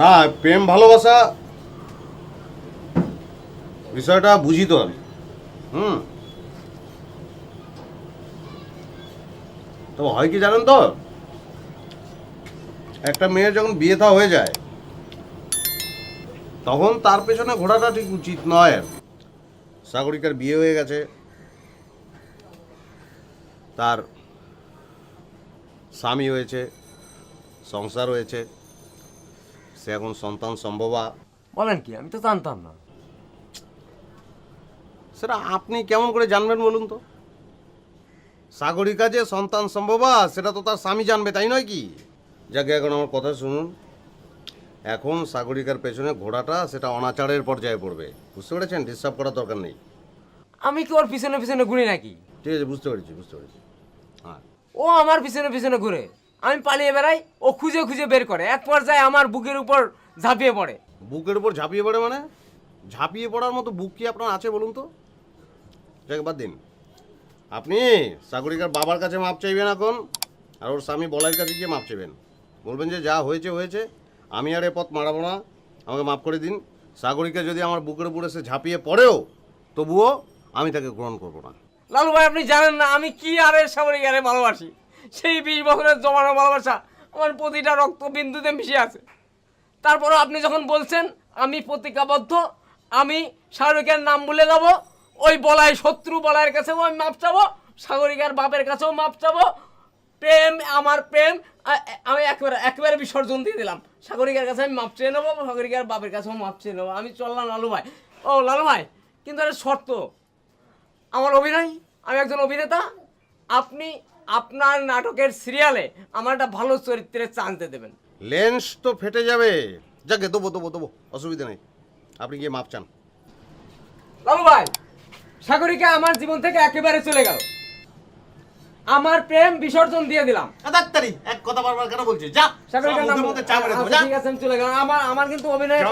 না, প্রেম, ভালোবাসা, বিষয়টা বুঝি তো আমি। হুম। তো হয় কি জানেন তো? একটা মেয়ের যখন বিয়ে থা হয়ে যায়, তখন তার পেছনে ঘোরাটা ঠিক উচিত নয়। সাগরিকার বিয়ে হয়ে গেছে। তার স্বামী হয়েছে, সংসার হয়েছে। সে এখন সন্তান সম্ভবা। বলেন কি আমি তো জানতাম না। সেটা আপনি কেমন করে জানবেন বলুন তো? সাগরিকা যে সন্তান সম্ভবা সেটা তো তার স্বামী জানবে তাই নয় কি? যাকে এখন আমার কথা শুনুন। এখন সাগরিকার পেছনে ঘোড়াটা সেটা অনাচারের পর্যায়ে পড়বে। বুঝতে পেরেছেন? ডিস্টার্ব করার দরকার নেই। আমি কি ওর পিছনে পিছনে ঘুরি নাকি? ঠিক আছে বুঝতে পেরেছি বুঝতে পেরেছি। হ্যাঁ। ও আমার পিছনে পিছনে ঘুরে। আমি পালিয়ে বেড়াই ও খুঁজে খুঁজে বের করে। এক পর্যায়ে আমার বুকের উপর ঝাঁপিয়ে পড়ে। বুকের উপর ঝাঁপিয়ে পড়ে মানে? ঝাঁপিয়ে পড়ার মতো বুক কি আপনার আছে বলুন তো? যাকে বাদ দিন। আপনি সাগরিকার বাবার কাছে মাপ চাইবেন এখন আর ওর স্বামী বলাইয়ের কাছে গিয়ে মাপ চাইবেন। বলবেন যে যা হয়েছে হয়েছে। আমি আর এ পথ মারাবো না। আমাকে মাফ করে দিন। সাগরিকা যদি আমার বুকের উপরে সে ঝাঁপিয়ে পড়েও তবুও আমি তাকে গ্রহণ করব না। লালু ভাই আপনি জানেন না আমি কি আরে সাগরিক আরে ভালোবাসি? সেই বিশ বছরের জমানো ভালোবাসা আমার প্রতিটা রক্ত বিন্দুতে মিশে আছে। তারপরও আপনি যখন বলছেন, আমি প্রতিজ্ঞাবদ্ধ, আমি শাহরুখের নাম বলে যাব, ওই বলাই শত্রু বলাইয়ের কাছেও আমি মাপ চাবো, সাগরিকার বাপের কাছেও মাপ চাবো, প্রেম আমার প্রেম আমি একেবারে, একবারে বিসর্জন দিয়ে দিলাম। সাগরিকার কাছে আমি মাপ চেয়ে নেব, সাগরিকার বাপের কাছেও মাপ চেয়ে নেব। আমি চললাম লালু ভাই। ও, লালু ভাই, কিন্তু একটা শর্ত। আমার অভিনয়, আমি একজন অভিনেতা, আপনি আপনার নাটকের সিরিয়ালে আমার একটা ভালো চরিত্রের চান্স দিয়ে দেবেন। লেন্স তো ফেটে যাবে। যাকে দেবো দেবো দেবো অসুবিধা নেই। আপনি গিয়ে মাপ চান। লালু ভাই সাগরিকা আমার জীবন থেকে একেবারে চলে গেল। আমার প্রেম বিসর্জন দিয়ে দিলাম। ডাক্তারি এক কথা বারবার কেন বলছিস? যা সাগরিকার নাম আচ্ছা, যা। ঠিক আছে আমি চলে গেলাম। আমার আমার কিন্তু অভিনয়?